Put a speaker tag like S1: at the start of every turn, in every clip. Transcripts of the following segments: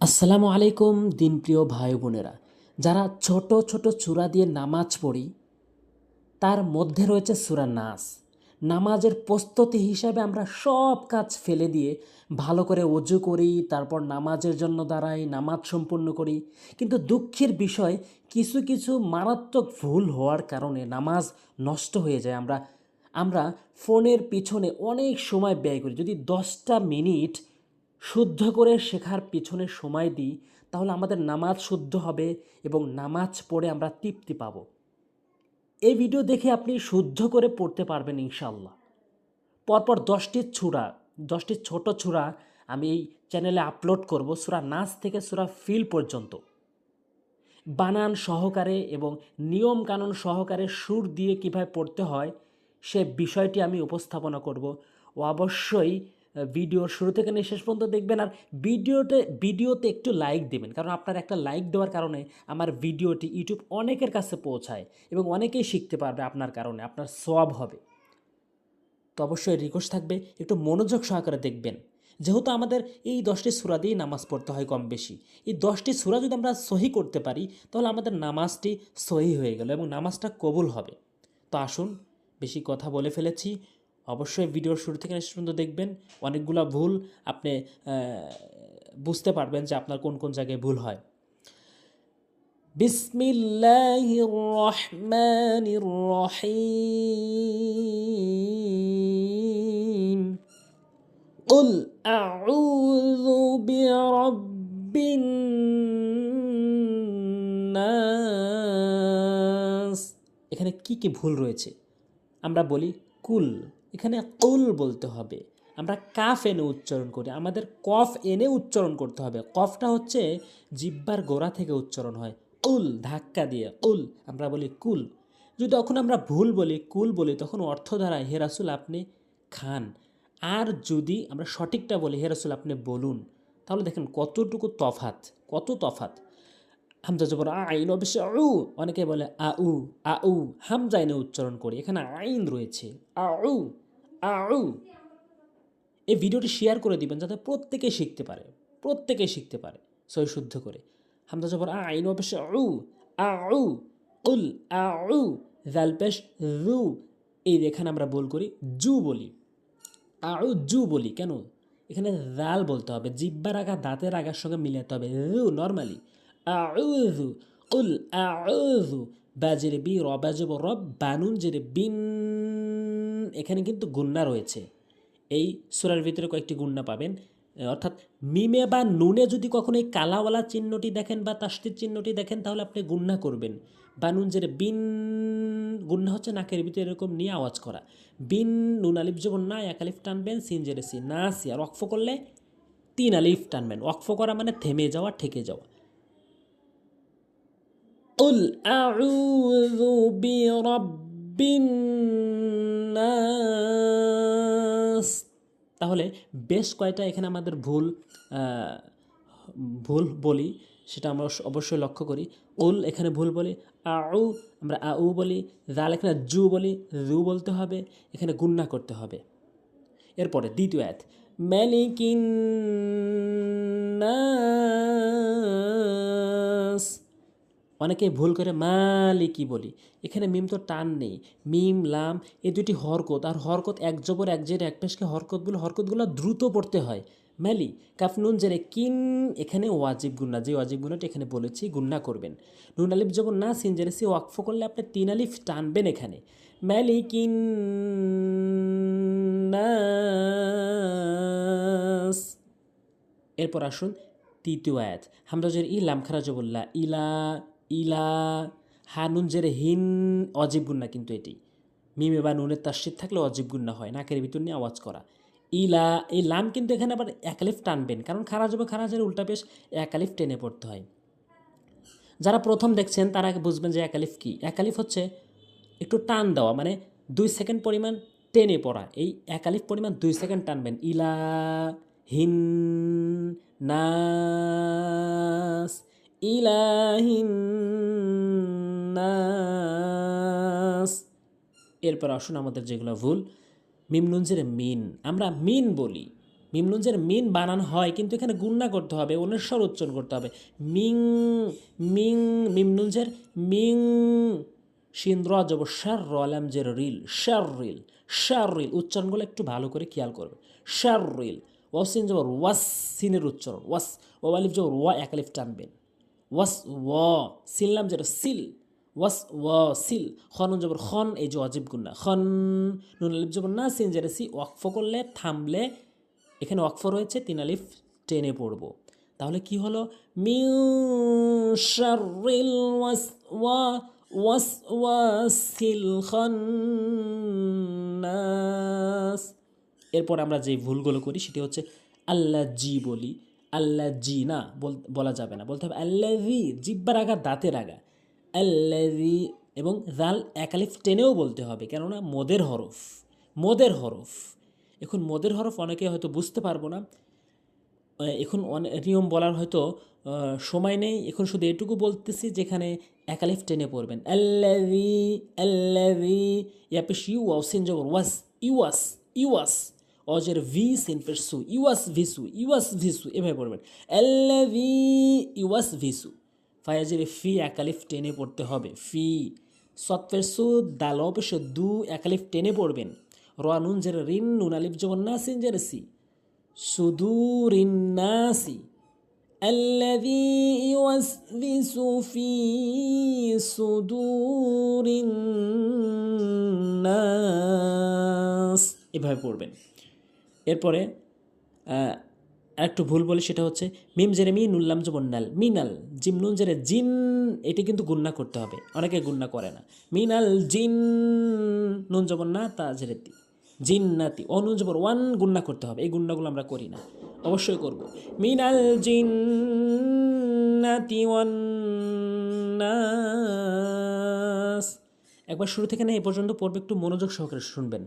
S1: আসসালামু আলাইকুম, দিনপ্রিয় ভাই বোনেরা। যারা ছোট ছোট চূড়া দিয়ে নামাজ পড়ি, তার মধ্যে রয়েছে সুরা নাস। নামাজের প্রস্তুতি হিসাবে আমরা সব কাজ ফেলে দিয়ে ভালো করে অজু করি, তারপর নামাজের জন্য দাঁড়াই, নামাজ সম্পূর্ণ করি। কিন্তু দুঃখের বিষয়, কিছু কিছু মারাত্মক ভুল হওয়ার কারণে নামাজ নষ্ট হয়ে যায়। আমরা আমরা ফোনের পিছনে অনেক সময় ব্যয় করি। যদি দশটা মিনিট শুদ্ধ করে শেখার পিছনে সময় দিই, তাহলে আমাদের নামাজ শুদ্ধ হবে এবং নামাজ পড়ে আমরা তৃপ্তি পাবো। এই ভিডিও দেখে আপনি শুদ্ধ করে পড়তে পারবেন ইনশাল্লাহ পরপর দশটি ছুরা, দশটি ছোট ছুরা আমি এই চ্যানেলে আপলোড করব, সুরা নাচ থেকে সুরা ফিল পর্যন্ত। বানান সহকারে এবং নিয়ম কানুন সহকারে সুর দিয়ে কীভাবে পড়তে হয়, সে বিষয়টি আমি উপস্থাপনা করব। ও অবশ্যই ভিডিওর শুরু থেকে নিয়ে শেষ পর্যন্ত দেখবেন। আর ভিডিওতে ভিডিওতে একটু লাইক দেবেন, কারণ আপনার একটা লাইক দেওয়ার কারণে আমার ভিডিওটি ইউটিউব অনেকের কাছে পৌঁছায় এবং অনেকেই শিখতে পারবে আপনার কারণে, আপনার সব হবে। তো অবশ্যই রিকোয়েস্ট থাকবে, একটু মনোযোগ সহকারে দেখবেন। যেহেতু আমাদের এই দশটি সুরা দিয়েই নামাজ পড়তে হয় কম বেশি, এই দশটি সুরা যদি আমরা সহি করতে পারি, তাহলে আমাদের নামাজটি সহি হয়ে গেল এবং নামাজটা কবুল হবে। তো আসুন, বেশি কথা বলে ফেলেছি। অবশ্যই ভিডিওর শুরু থেকে শেষ পর্যন্ত দেখবেন অনেকগুলো ভুল আপনি আহ, বুঝতে পারবেন যে আপনার কোন কোন জায়গায় ভুল হয় বিসমিল্লাহির রহমানির রহিম قل أعوذ برب الناس এখানে কি কি ভুল রয়েছে আমরা বলি কুল এখানে কুল বলতে হবে। আমরা কাফ এনে উচ্চারণ করি। আমাদের কফ এনে উচ্চারণ করতে হবে। কফটা হচ্ছে জিব্বার গোড়া থেকে উচ্চারণ হয়। কুল, ধাক্কা দিয়ে কুল, আমরা বলি কুল। যদি তখন আমরা ভুল বলি, কুল বলি, তখন অর্থ দাঁড়ায় হে রাসুল আপনি খান। আর যদি আমরা সঠিকটা বলি, হে রাসুল আপনি বলুন, তাহলে দেখেন কতটুকু তফাত, কত তফাত। হামজা জবর আইন অবশ্যই আউ অনেকে বলে আউ আউ, হামজা এনে উচ্চারণ করি। এখানে আইন রয়েছে। আউ। আউ এই ভিডিওটি শেয়ার করে দিবেন যাতে প্রত্যেকে শিখতে পারে প্রত্যেকে শিখতে পারে। সই শুদ্ধ করে। হামজা জবর, আইন অবশ্যই আউ আউ, উল, আউ জাল পেশ রু এই এখানে আমরা বল করি, জু বলি। আউ, জু বলি, কেন? এখানে জাল বলতে হবে, জিব্বার আগা, দাঁতের আগার সঙ্গে মিলাতে হবে রু নর্মালি আউযু উল আউযু বাজের বি রব বানুন জেরে বিন এখানে কিন্তু গুন্না রয়েছে এই সুরার ভিতরে কয়েকটি গুন্না পাবেন অর্থাৎ মিমে বা নুনে যদি কখনো এই কালাওয়ালা চিহ্নটি দেখেন বা তাস্তির চিহ্নটি দেখেন তাহলে আপনি গুন্না করবেন বানুন জেরে বিন গুন্না হচ্ছে নাকের ভিতরে এরকম নিয়ে আওয়াজ করা বিন নুন আলিফ যখন না এক আলিফ টানবেন সিন জেরে সি না সি আর অক্ফ করলে তিন আলিফ টানবেন অক্ফ করা মানে থেমে যাওয়া ঠেকে যাওয়া قل أعوذ برب বিন্নাস। তাহলে বেশ কয়টা এখানে আমাদের ভুল ভুল বলি সেটা আমরা অবশ্যই লক্ষ্য করি। উল এখানে ভুল বলি, আউ আমরা আউ বলি জাল এখানে জু বলি, জু বলতে হবে, এখানে গুন্না করতে হবে। এরপরে দ্বিতীয় অ্যাথ ম্যালিকিন অনেকে ভুল করে মালিকি বলি। এখানে মিম তো টান নেই। মিম, লাম, এই দুটি হরকত, আর হরকত এক জবর, এক জের, এক পেশকে হরকতগুলো হরকতগুলো দ্রুত পড়তে হয়। মালি কাফনুন জেরে, কিন, এখানে ওয়াজিব গুন্না যে ওয়াজিব গুন্নাটি এখানে বলেছি গুন্না করবেন। নুন আলিফ যখন না, সিন জেরে, সি ওয়াকফ করলে আপনি তিন আলিফ টানবেন এখানে। মালিকিন নাস। এরপর আসুন তৃতীয় আয়াত। হামরাজের ই লামখারা জবল্লা ইলা ইলা হানুন জের হিন অজীব গুন্না কিন্তু এটি। মিমে বা নুনের তাস্বিদ থাকলে অজীব গুন্না হয়, নাকের ভিতর নিয়ে আওয়াজ করা। ইলা, এই লাম কিন্তু এখানে আবার একালিফ টানবেন, কারণ খারাজ হবে খারাজের উল্টা পেশ একালিফ টেনে পড়তে হয়। যারা প্রথম দেখছেন তারা বুঝবেন যে একালিফ কি। একালিফ হচ্ছে একটু টান দেওয়া মানে দুই সেকেন্ড পরিমাণ টেনে পড়া। এই একালিফ পরিমাণ দুই সেকেন্ড টানবেন। ইলা, হিন ইলাহিন নাস এরপর আসুন আমাদের যেগুলো ভুল মিমনুঞ্জের মিন। আমরা মিন বলি। মিম নুনজের মিন বানান হয়, কিন্তু এখানে গুন্না করতে হবে অন্যের স্বর উচ্চারণ করতে হবে। মিং মিং মিমনুঞ্জের মিং। শিন, র যাব শার, র আলাম জের, রিল, শার রিল শার, রিল। উচ্চারণগুলো একটু ভালো করে খেয়াল করবে। শার, রিল, ওয়াসিন জবর ওয়াস, সিনের উচ্চারণ, ওয়াস ও আলিফ জবর ওয়া, এক আলিফ টানবেন। ওয়াস ওয়া সিললাম যেটা সিল, ওয়াস ওয়া, সিল। খন জবর খন, এই যে অজিব গুন্না খন, নুন আলিফ জবর না, সিন যেটা সি, ওয়াকফ করলে, থামলে, এখানে ওয়াকফ রয়েছে, তিন আলিফ টেনে পড়ব। তাহলে কি হলো? মিউ ওয়াস ওয়া, ওয়াস ওয়াসিল এরপর আমরা যে ভুলগুলো করি, সেটি হচ্ছে আল্লাহ জি বলি। আল্লাহ জি না বল- যাবে না। বলতে হবে আল্লাহি জিব্বার আগা দাঁতের আগা আল্লাহি এবং জাল একালিফ টেনেও বলতে হবে, কেননা মদের হরফ মদের হরফ। এখন মদের হরফ অনেকে হয়তো বুঝতে পারব না। এখন নিয়ম বলার হয়তো সময় নেই। এখন শুধু এটুকু বলতেছি যেখানে একালিফ টেনে পড়বেন। আল্লাহি আল্লাহি ইয়াপেশ ইউ সিন জবর ওয়াস ইউয়াস ইউয়াস অজের ভি সিন পেশ সু ইউয়াস ভিসু ইউয়াস ভিসু এভাবে পড়বেন আল্লাহি ইউয়াস ভিসু ফায়াজের ফি একালিফ টেনে পড়তে হবে ফি সৎফের সু দাল পেশ দু একালিফ টেনে পড়বেন রোয়া নুন জের রিন নুন আলিফ জবর না সিন জের সি صدور الناس الذي يوسوس في صدور الناس এভাবে পড়বেন এরপরে আরেকটু ভুল বলে সেটা হচ্ছে, মিম জেরে মি নুল্লাম জবন নাল। মিনাল জিম নুন জেরে জিন, এটি কিন্তু গুন্না করতে হবে। অনেকে গুন্না করে না। মিনাল জিন, নুন জবন না, তা জেরে তি। জিন্নাতি অনু জবর ওয়ান গুন্না করতে হবে। এই গুন্নাগুলো আমরা করি না। অবশ্যই করব। মিনাল জিন্নাতি ওয়ান একবার শুরু থেকে না, এ পর্যন্ত পড়বে, একটু মনোযোগ সহকারে শুনবেন।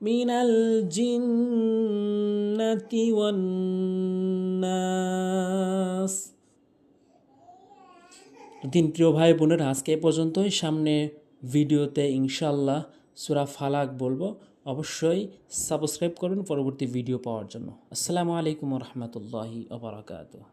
S1: من الجنة والناس দিন প্রিয় ভাই বোনেরা আজকে এ পর্যন্তই সামনে ভিডিওতে ইনশাল্লাহ সুরা ফালাক বলবো অবশ্যই সাবস্ক্রাইব করবেন পরবর্তী ভিডিও পাওয়ার জন্য আসসালামু আলাইকুম রহমতুল্লাহি আবরাকাতুহ